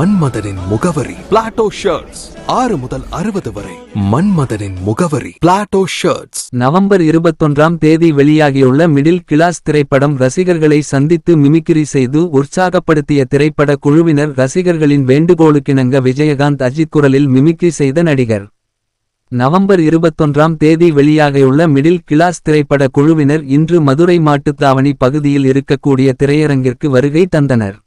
மன்மதனின் முகவரி Plato shirts ஆறு முதல் அறுபது வரை மன்மதனின் முகவரி பிளாட்டோ ஷர்ட்ஸ் நவம்பர் இருபத்தொன்றாம் தேதி வெளியாகியுள்ள மிடில் கிளாஸ் திரைப்படம் ரசிகர்களை சந்தித்து மிமிக்ரி செய்து உற்சாகப்படுத்திய திரைப்பட குழுவினர் ரசிகர்களின் வேண்டுகோளுக்கிணங்க விஜயகாந்த் அஜித் குரலில் மிமிக்ரி செய்த நடிகர். நவம்பர் இருபத்தொன்றாம் தேதி வெளியாகியுள்ள மிடில் கிளாஸ் திரைப்பட குழுவினர் இன்று மதுரை மாட்டுத்தாவணி பகுதியில் இருக்கக்கூடிய திரையரங்கிற்கு வருகை தந்தனர்.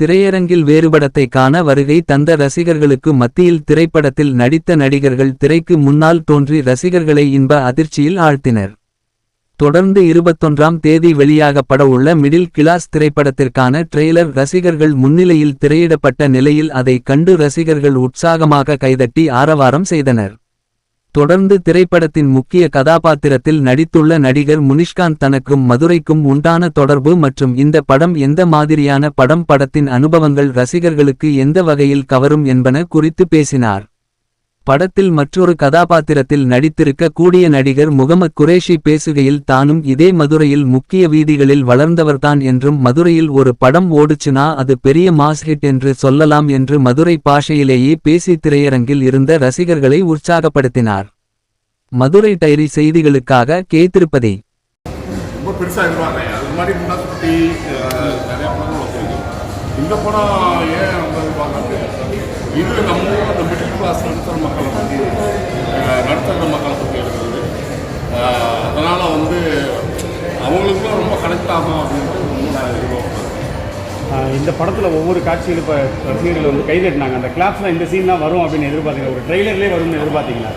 திரையரங்கில் வேறுபடத்தை காண வருகை தந்த ரசிகர்களுக்கு மத்தியில் திரைப்படத்தில் நடித்த நடிகர்கள் திரைக்கு முன்னால் தோன்றி ரசிகர்களை இன்ப அதிர்ச்சியில் ஆழ்த்தினர். தொடர்ந்து இருபத்தொன்றாம் தேதி வெளியாகப்பட உள்ள மிடில் கிளாஸ் திரைப்படத்திற்கான ட்ரெய்லர் ரசிகர்கள் முன்னிலையில் திரையிடப்பட்ட நிலையில் அதை கண்டு ரசிகர்கள் உற்சாகமாக கைதட்டி ஆரவாரம் செய்தனர். தொடர்ந்து திரைப்படத்தின் முக்கிய கதாபாத்திரத்தில் நடித்துள்ள நடிகர் முனிஷ்காந்த் தனக்கும் மதுரைக்கும் உண்டான தொடர்பு மற்றும் இந்த படம் எந்த மாதிரியான படம் படத்தின் அனுபவங்கள் ரசிகர்களுக்கு எந்த வகையில் கவரும் என்பன குறித்து பேசினார். படத்தில் மற்றொரு கதாபாத்திரத்தில் நடித்திருக்க கூடிய நடிகர் முகமது குரேஷி பேசுகையில் தானும் இதே மதுரையில் முக்கிய வீதிகளில் வளர்ந்தவர்தான் என்றும் மதுரையில் ஒரு படம் ஓடுச்சுனா அது பெரிய மாஸ் ஹிட் என்று சொல்லலாம் என்று மதுரை பாஷையிலேயே பேசி திரையரங்கில் இருந்த ரசிகர்களை உற்சாகப்படுத்தினார். மதுரை டைரி செய்திகளுக்காக கே திருப்பதி ரொம்ப பெருசாக இருப்பாங்க அது மாதிரி முன்னாடி பற்றி நிறைய படங்கள் வந்திருக்கு இந்த படம் ஏன் ரொம்ப எதிர்பார்க்கறது? இது நம்ம ஊர்ல அந்த மிடில் கிளாஸ் நடுத்தர மக்களை பற்றி அஹ், நடுத்தர மக்களை பற்றி எடுக்கிறது அதனால் வந்து அவங்களுக்குலாம் ரொம்ப கனெக்ட் ஆகும் அப்படின்ட்டு ரொம்ப நான் எதிர்பார்ப்பேன் ஆஹ் இந்த படத்தில் ஒவ்வொரு காட்சிகளும் இப்போ ரசிகர்கள் வந்து கைதட்டினாங்க. அந்த கிளாப்ஸில் இந்த சீன் தான் வரும் அப்படின்னு எதிர்பார்த்தீங்க ஒரு ட்ரெய்லர்லேயே வரும்னு எதிர்பார்த்தீங்களா?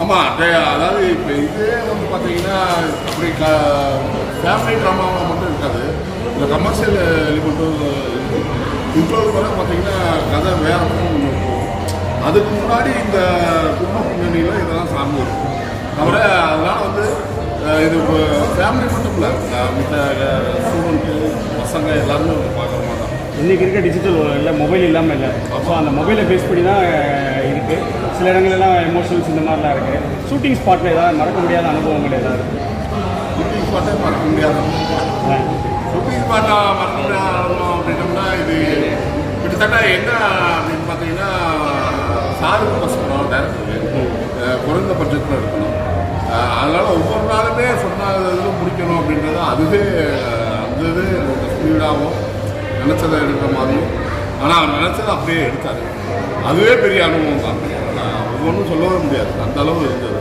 ஆமாம் அதாவது இப்போ இதே வந்து பார்த்தீங்கன்னா அப்படி க ஃபேமிலி ட்ராமாவாக மட்டும் இருக்காது. இந்த கமர்ஷியல் எலிமெண்ட்டும் இன்ட்ரோல் வர பார்த்தீங்கன்னா கதை வேற பக்கம் இருக்கும். அதுக்கு முன்னாடி இந்த குடும்ப பின்னணியில் இதெல்லாம் சார்ந்து இருக்கும். தவிர அதெல்லாம் வந்து இது ஃபேமிலி மட்டும் இல்லை மற்ற ஸ்டூடெண்ட்டு பசங்க எல்லாருமே வந்து இன்றைக்கி இருக்க டிஜிட்டல் இல்லை மொபைல் இல்லாமல் இல்லை. ஸோ அந்த மொபைலை பேஸ் பண்ணி தான் ஆஹ் இருக்கு. சில இடங்கள்லாம் எமோஷனல்ஸ் இந்த மாதிரிலாம் இருக்குது ஷூட்டிங் ஸ்பாட்டில் ஏதாவது மறக்க முடியாத அனுபவங்கள் ஏதாவது ஷூட்டிங் ஸ்பாட்டே மறக்க முடியாது ஷூட்டிங் ஸ்பாட்டா மறக்க முடியாது அப்படின்னோம்னா இது கிட்டத்தட்ட என்ன அப்படின்னு பார்த்தீங்கன்னா சாருக்கு பசங்க டேரக்டருக்கு குறைந்த பட்ஜெட்டில் இருக்கணும். அதனால ஒவ்வொரு நாளுமே சொன்ன முடிக்கணும் அப்படின்றது அதுவே அந்த இது ஸ்பீடாகவும் நினச்சதை எடுக்கிற மாதிரியும். ஆனால் அவர் நினச்சதை அப்படியே எடுத்தார் அதுவே பெரிய அனுபவம் தான். ஒவ்வொன்றும் சொல்லவே முடியாது. அந்த அளவு இருந்தது.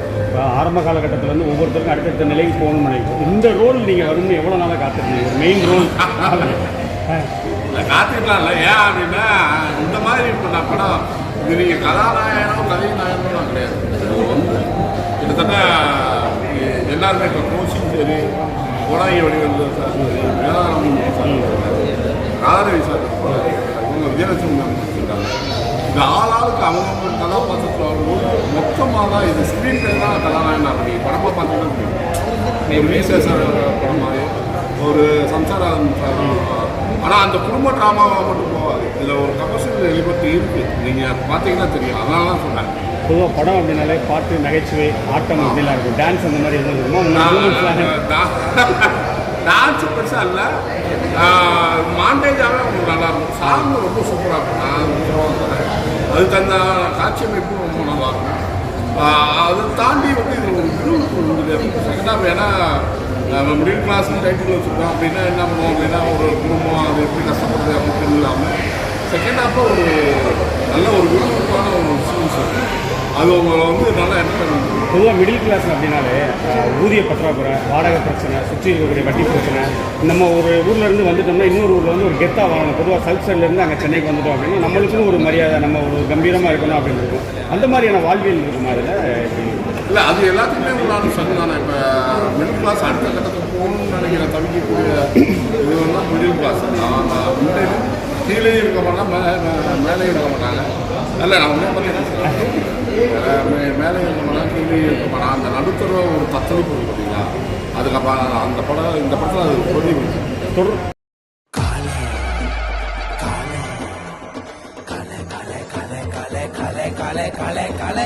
ஆரம்ப காலகட்டத்தில் வந்து ஒவ்வொருத்தருக்கும் அடுத்தடுத்த நிலைக்கு போகணும்னு நினைக்கும். இந்த ரோல் நீங்கள் வரும்னு எவ்வளோ நாளாக காத்திருந்தீங்க ஒரு மெயின் ரோல் நான் காத்துக்கலாம் இல்லை. ஏன் அப்படின்னா இந்த மாதிரி இப்போ நான் படம் இது நீங்கள் கதாநாயகனோ கதை நாயகனோ கிடையாது. வந்து கிட்டத்தட்ட எல்லாருமே இப்போ கோச்சிங் சரி கோடாயி வடிவங்கள் சார் சரி வேளாண் சார் ராதாரவி சார் இவங்க விஜயலட்சுமி மேம் இருக்காங்க இந்த ஆளாளுக்கு அவங்க கதாபாத்திரத்தில் வரும்போது மொத்தமாக தான் இது ஸ்க்ரீன் பிளே தான் கதாநாயகன் அப்படி படமாக பார்த்தீங்கன்னா தெரியும். ஒரு சார் படம் மாதிரி ஒரு சம்சாரம் சார் ஆனால் அந்த குடும்ப ட்ராமாவாக மட்டும் போகாது. இதில் ஒரு கமர்ஷியல் எலிபத்து இருக்குது நீங்கள் பார்த்தீங்கன்னா தெரியும். அதனால தான் சொன்னேன் பொதுவாக படம் அப்படின்னாலே பாட்டு நகைச்சுவை ஆட்டம் அப்படிலாம் இருக்கும். டான்ஸ் அந்த மாதிரி எதுவும் இருக்குமா? டான்ஸ் பெருசாக இல்லை. மாண்டேஜாகவே உங்களுக்கு நல்லா இருக்கும். சாங் ரொம்ப சூப்பராக இருக்கும். நான் அது தந்த காட்சி அமைப்பும் ரொம்ப நல்லா இருக்கும். அதை தாண்டி வந்து இது ஒரு இருந்தது செகண்ட் ஹாஃப் ஏன்னா நம்ம மிடில் கிளாஸ் டைட்டில் வச்சுருக்கோம். அப்படின்னா என்ன பண்ணுவோம் அப்படின்னா ஒரு குடும்பம் அது எப்படி கஷ்டப்படுறது அப்படின்னு இல்லாமல் செகண்ட் ஹாஃபில் ஒரு நல்ல ஒரு விறுவிறுப்பான ஒரு சீன்ஸ் அது. உங்களை வந்து நல்லா என்டர்டைன் பொதுவாக மிடில் கிளாஸ் அப்படின்னாலே ஊதிய பற்றாக்குறை வாடகை பிரச்சனை சுற்றி இருக்கக்கூடிய வட்டி பிரச்சனை. நம்ம ஒரு ஊர்ல இருந்து வந்துட்டோம்னா இன்னொரு ஊரில் வந்து ஒரு கெத்தாக வாங்கணும். பொதுவாக சவுத் சைட்லேருந்து அங்கே சென்னைக்கு வந்துட்டோம் அப்படின்னா நம்மளுக்கும் ஒரு மரியாதை நம்ம ஒரு கம்பீரமாக இருக்கணும் அப்படின்னு இருக்கும். அந்த மாதிரியான வாழ்வியல் இருக்குமா அதில் இல்லை அது எல்லாத்துக்குமே உண்டான சங்கு தானே. இப்போ மிடில் கிளாஸ் அடுத்த கட்டத்துக்கு போகணும்னு நினைக்கிற தவிக்கக்கூடிய இது வந்து மிடில் கிளாஸ் முன்னே கீழே இருக்க மாட்டாங்க மே மேலே இருக்க மாட்டாங்க இல்லை நான் உடனே பற்றி மேலே இருக்க மாட்டாங்க கீழே இருக்க மாட்டாங்க அந்த நடுத்தர ஒரு தத்தளிப்பு இருக்கு பார்த்தீங்களா அதுக்கப்புறம் அந்த படம் இந்த படத்தில் அது பிரதிபலிச்சு தொடர் கலை கலை